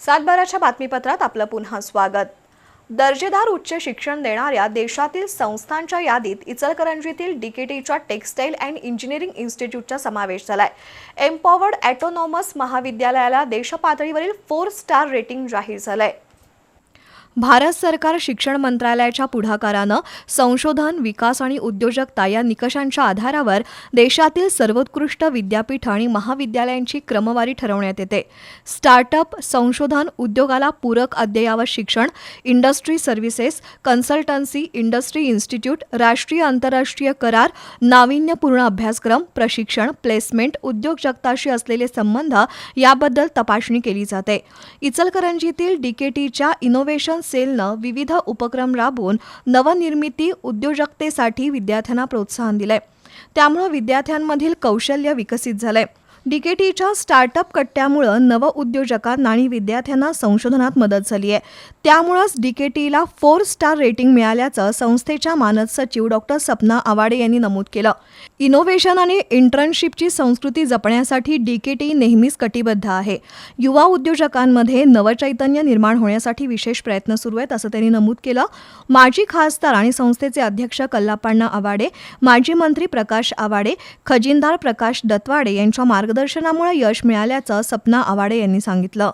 सातबाराच्या बातमीपत्रात आपलं पुन्हा स्वागत. दर्जेदार उच्च शिक्षण देणाऱ्या देशातील संस्थांच्या यादीत इचलकरंजीतील डीकेटीच्या टेक्स्टाईल अँड इंजिनिअरिंग इन्स्टिट्यूटचा समावेश झालाय. एम्पॉवर्ड ॲटोनॉमस महाविद्यालयाला देशपातळीवरील फोर स्टार रेटिंग जाहीर झालंय. भारत सरकार शिक्षण मंत्रालयाच्या पुढाकारानं संशोधन विकास आणि उद्योजकता या निकषांच्या आधारावर देशातील सर्वोत्कृष्ट विद्यापीठ आणि महाविद्यालयांची क्रमवारी ठरवण्यात येते. स्टार्टअप संशोधन उद्योगाला पूरक अद्ययावत शिक्षण industry services consultancy industry institute राष्ट्रीय आंतरराष्ट्रीय करार नाविन्यपूर्ण अभ्यासक्रम प्रशिक्षण प्लेसमेंट उद्योगजगताशी असलेले संबंध याबद्दल तपासणी केली जाते. इचलकरंजीतील डीकेटीच्या इनोव्हेशन सेलनं विविध उपक्रम राबवून नवनिर्मिती उद्योजकतेसाठी विद्यार्थ्यांना प्रोत्साहन दिलंय. त्यामुळं विद्यार्थ्यांमधील कौशल्य विकसित झालंय. डीकेटीच्या स्टार्टअप कट्ट्यामुळं नवउद्योजकांना आणि विद्यार्थ्यांना संशोधनात मदत झाली आहे. त्यामुळंच डीकेटीला फोर स्टार रेटिंग मिळाल्याचं संस्थेच्या मानद सचिव डॉक्टर सपना आवाडे यांनी नमूद केलं. इनोव्हेशन आणि इंटर्नशिपची संस्कृती जपण्यासाठी डीकेटी नेहमीच कटिबद्ध आहे. युवा उद्योजकांमध्ये नवचैतन्य निर्माण होण्यासाठी विशेष प्रयत्न सुरू आहेत असं त्यांनी नमूद केलं. माजी खासदार आणि संस्थेचे अध्यक्ष कल्लापण्णा आवाडे माजी मंत्री प्रकाश आवाडे खजिनदार प्रकाश दत्वाडे यांच्या मार्ग मार्गदर्शनामुळे यश मिळाल्याचं सपना आवाडे यांनी सांगितलं.